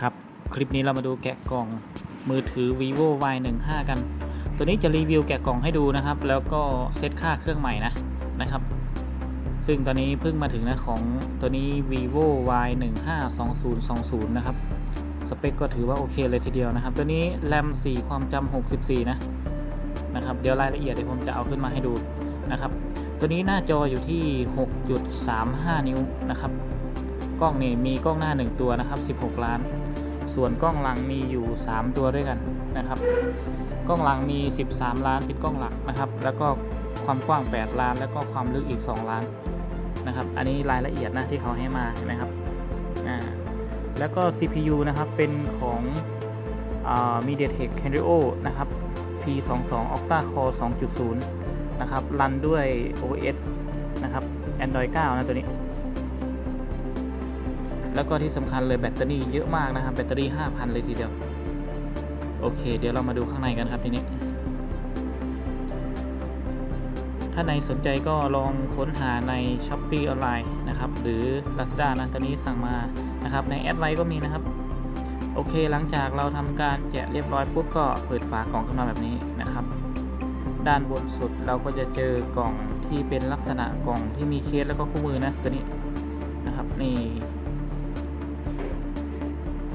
ครับ คลิปนี้เรามาดูแกะกล่องมือถือ vivo y 1 5กัน ตัวนี้จะรีวิวแกะกล่องให้ดูนะครับ แล้วก็เซตค่าเครื่องใหม่นะนะครับ ซึ่งตอนนี้เพิ่งมาถึงนะของตัวนี้ vivo y 1 5 2 0 2 0 นะครับ สเปคก็ถือว่าโอเคเลยทีเดียวนะครับ ตัวนี้แรม 4 ความจำ64 นะนะครับ เดี๋ยวรายละเอียดเดี๋ยวผมจะเอาขึ้นมาให้ดูนะครับ ตัวนี้หน้าจออยู่ที่ 6.35 นิ้วนะครับ กล้องนี่มีกล้องหน้า 1 ตัวนะครับ 16 ล้าน ส่วนกล้องหลังมีอยู่ 3 ตัวด้วยกันนะครับ กล้องหลังมี 13 ล้านเป็นกล้องหลักนะครับ แล้วก็ความกว้าง 8 ล้าน แล้วก็ความลึกอีก 2 ล้านนะครับ อันนี้รายละเอียดนะที่เขาให้มานไหมครับอ่าแล้วก็ CPU นะครับเป็นของอ MediaTek Helio นะครับ P22 Octa Core 2.0 นะครับ รันด้วย OS นะครับ Android 9 นะตัวนี้ แล้วก็ที่สำคัญเลยแบตเตอรี่เยอะมากนะครับแบตเตอรี่ 5,000 เลยทีเดียว โอเค เดี๋ยวเรามาดูข้างในกันครับทีนี้ ถ้าในสนใจก็ลองค้นหาใน s h o p e e ออนไลน์นะครับ หรือ Lazada นะตัวนี้สั่งมานะครับ ในแอดไว้ก็มีนะครับ โอเค หลังจากเราทำการแกะเรียบร้อยปุ๊บก็เปิดฝากล่องขึ้นมาแบบนี้นะครับ ด้านบนสุดเราก็จะเจอกล่องที่เป็นลักษณะกล่องที่มีเคสแล้วก็คู่มือนะตัวนี้นะครับนี่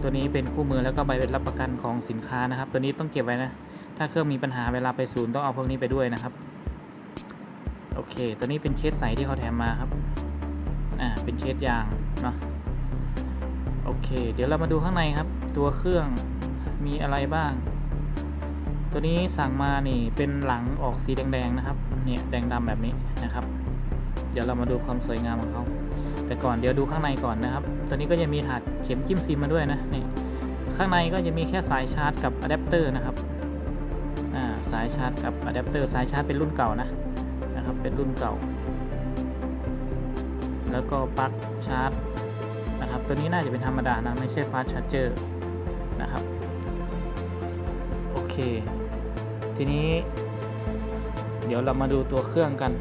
ตัวนี้เป็นคู่มือแล้วก็ใบรับประกันของสินค้านะครับ ตัวนี้ต้องเก็บไว้นะ ถ้าเครื่องมีปัญหาเวลาไปศูนย์ต้องเอาพวกนี้ไปด้วยนะครับ โอเค ตัวนี้เป็นเคสใสที่เขาแถมมาครับ อ่า เป็นเคสยางเนาะ โอเค เดี๋ยวเรามาดูข้างในครับ ตัวเครื่องมีอะไรบ้าง ตัวนี้สั่งมานี่เป็นหลังออกสีแดงๆนะครับ เนี่ยแดงดำแบบนี้นะครับ เดี๋ยวเรามาดูความสวยงามของเขา แต่ก่อนเดี๋ยวดูข้างในก่อนนะครับ ตัวนี้ก็จะมีถาดเข็มจิ้มซิมมาด้วยนะนี่ข้างในก็จะมีแค่สายชาร์จกับอะแดปเตอร์นะครับอ่าสายชาร์จกับอะแดปเตอร์สายชาร์จเป็นรุ่นเก่านะนะครับเป็นรุ่นเก่า แล้วก็ปลั๊กชาร์จนะครับตัวนี้น่าจะเป็นธรรมดานะไม่ใช่ฟาสชาร์เจอร์นะครับโอเค ทีนี้ เดี๋ยวเรามาดูตัวเครื่องกัน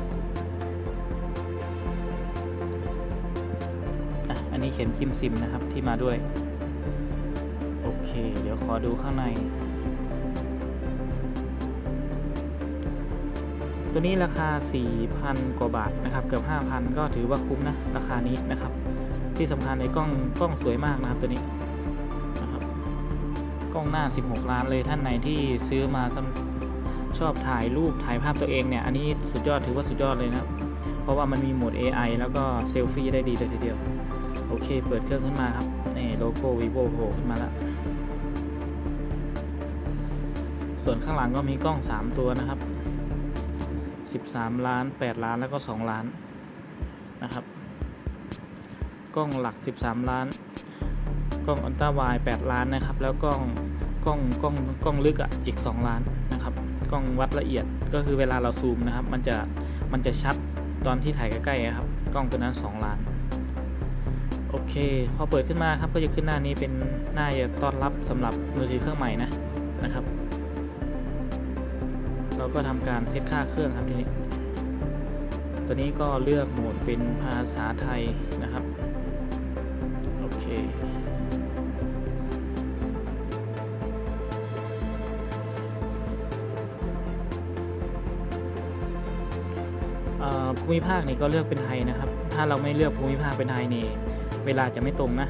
นนี้เขียนจิ้มซิมนะครับที่มาด้วย โอเค เดี๋ยวขอดูข้างใน ตัวนี้ราคา 4,000 กว่าบาทนะครับ เกือบ 5,000 ก็ถือว่าคุ้มนะ ราคานี้นะครับ ที่สำคัญในกล้องกล้องสวยมากนะครับตัวนี้นะครับกล้องหน้า 16 ล้านเลยท่านไหนที่ซื้อมาชอบถ่ายรูปถ่ายภาพตัวเองเนี่ย อันนี้สุดยอดถือว่าสุดยอดเลยนะ เพราะว่ามันมีโหมด AI แล้วก็เซลฟี่ได้ดีเลยทีเดียว โอเค เปิดเครื่องขึ้นมาครับ นี่โลโก้ vivo โผล่ขึ้นมาแล้ว ส่วนข้างหลังก็มีกล้อง 3 ตัวนะครับ 13 ล้าน 8 ล้าน แล้วก็ 2 ล้านนะครับ กล้องหลัก 13 ล้าน กล้องอัลตร้าไวด์8ล้านนะครับ แล้วกล้องกล้องกล้องกล้องลึกอะอีก 2 ล้านนะครับ กล้องวัดละเอียดก็คือเวลาเราซูมนะครับ มันจะมันจะชัดตอนที่ถ่ายใกล้ๆครับ กล้องตัวนั้น 2 ล้าน โอเค พอเปิดขึ้นมาครับก็จะขึ้นหน้านี้เป็นหน้าจะต้อนรับสำหรับมือถือเครื่องใหม่นะนะครับ เราก็ทำการเซตค่าเครื่องครับทีนี้ ตัวนี้ก็เลือกโหมดเป็นภาษาไทยนะครับโอเคอ่อภูมิภาคนี่ก็เลือกเป็นไทยนะครับ ถ้าเราไม่เลือกภูมิภาคเป็นไทยนี่ เวลาจะไม่ตรงนะ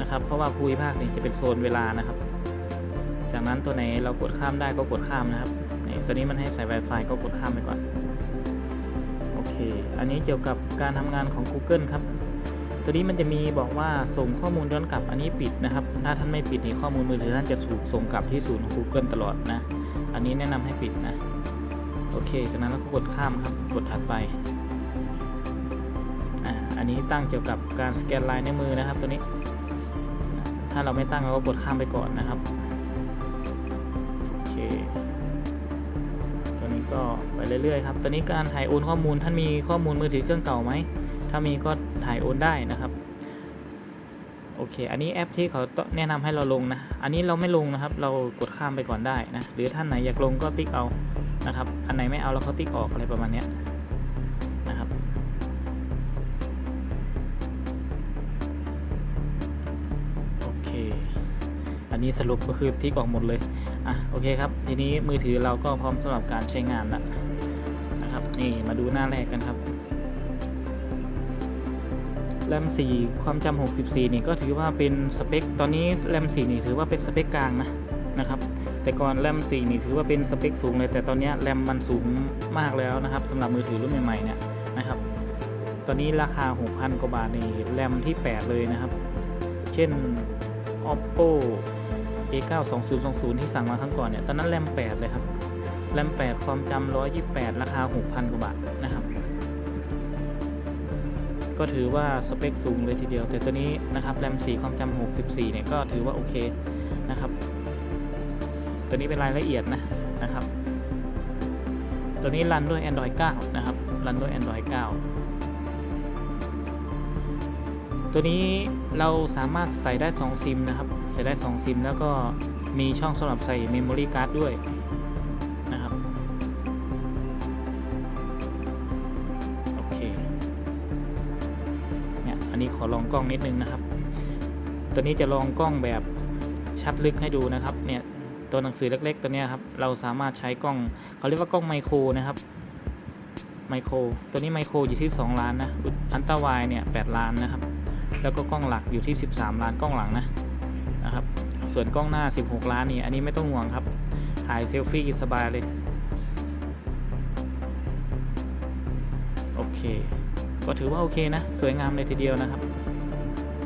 นะครับ เพราะว่าภูมิภาคนี่จะเป็นโซนเวลานะครับ จากนั้นตัวไหนเรากดข้ามได้ก็กดข้ามนะครับนี่ตัวนี้มันให้ใส่ Wi-Fi ก็กดข้ามไปก่อนโอเค อันนี้เกี่ยวกับการทำงานของ Google ครับ ตัวนี้มันจะมีบอกว่าส่งข้อมูลย้อนกลับอันนี้ปิดนะครับ ถ้าท่านไม่ปิดนี่ข้อมูลมือถือท่านจะถูกส่งกลับที่ศูนย์ของ Google ตลอดนะ อันนี้แนะนำให้ปิดนะ โอเค จากนั้นเราก็กดข้ามครับ กดถัดไป นนี้ตั้งเกี่ยวกับการสแกนลายนิ้วมือนะครับ ตัวนี้ ถ้าเราไม่ตั้งเราก็กดข้ามไปก่อนนะครับโอเคตัวนี้ก็ไปเรื่อยๆครับตัวนี้การถ่ายโอนข้อมูลท่านมีข้อมูลมือถือเครื่องเก่าไหมถ้ามีก็ถ่ายโอนได้นะครับโอเค อันนี้แอปที่เขาแนะนำให้เราลงนะ อันนี้เราไม่ลงนะครับ เรากดข้ามไปก่อนได้นะ หรือท่านไหนอยากลงก็ติ๊กเอานะครับ อันไหนไม่เอาเราก็ติ๊กออกอะไรประมาณนี้ อันนี้สรุปก็คือพลิกออกหมดเลย อะโอเคครับ ทีนี้มือถือเราก็พร้อมสำหรับการใช้งานแล้วนะครับ นี่มาดูหน้าแรกกันครับแรม 4 ความจำ64 นี่ก็ถือว่าเป็นสเปค ตอนนี้แรม 4 นี่ถือว่าเป็นสเปคกลางนะนะครับ แต่ก่อนแรม 4 นี่ถือว่าเป็นสเปคสูงเลย แต่ตอนนี้แรมมันสูงมากแล้วนะครับสำหรับมือถือรุ่นใหม่ๆเนี่ยนะครับ ตอนนี้ราคา 6,000 กว่าบาทนี่แรมที่ 8 เลยนะครับ เช่น oppo a9 2020 ที่สั่งมาครั้งก่อนเนี่ย ตอนนั้นแรม 8 เลยครับ แรม 8 ความจำ128 ราคา 6,000 กว่าบาทนะครับ ก็ถือว่าสเปคสูงเลยทีเดียว แต่ตัวนี้นะครับแรม 4 ความจำ64 เนี่ย ก็ถือว่าโอเคนะครับ ตัวนี้เป็นรายละเอียดนะนะครับ ตัวนี้รันด้วย Android 9 นะครับ รันด้วย Android 9ตัวนี้เราสามารถใส่ได้ 2 ซิมนะครับ ใส่ได้ 2 ซิม แล้วก็มีช่องสำหรับใส่ Memory Card ด้วยนะครับ โอเค เนี่ย อันนี้ขอลองกล้องนิดนึงนะครับ ตัวนี้จะลองกล้องแบบชัดลึกให้ดูนะครับ เนี่ย ตัวหนังสือเล็ก ๆ ตัวนี้ครับ เราสามารถใช้กล้อง เขาเรียกว่ากล้องไมโครนะครับ ไมโคร ตัวนี้ไมโครอยู่ที่ 2 ล้านนะ อันตาวายเนี่ย8ล้านนะครับ แล้วก็กล้องหลักอยู่ที่ 13 ล้านกล้องหลังนะ นะครับ ส่วนกล้องหน้า 16 ล้านนี่ อันนี้ไม่ต้องห่วงครับ ถ่ายเซลฟี่สบายเลย โอเค ก็ถือว่าโอเคนะ สวยงามเลยทีเดียวนะครับ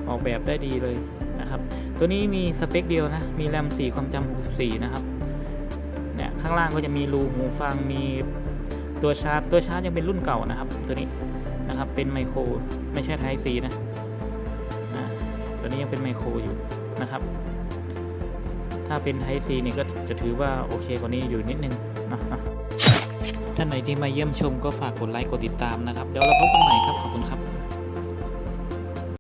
ออกแบบได้ดีเลยนะครับ ตัวนี้มีสเปคเดียวนะ มีแรม 4 ความจำ64 นะครับ เนี่ย ข้างล่างก็จะมีรูหูฟัง มีตัวชาร์จ ตัวชาร์จยังเป็นรุ่นเก่านะครับ ตัวนี้นะครับ เป็นไมโคร ไม่ใช่ไทซีนะตัวนี้ยังเป็นไมโครอยู่ นะครับ ถ้าเป็น Type C นี่ก็จะถือว่าโอเคกว่านี้อยู่นิดนึงนะนะท่านไหนที่มาเยี่ยมชมก็ฝากกดไลค์กดติดตามนะครับ เดี๋ยวเราพบกันใหม่ครับ ขอบคุณครับ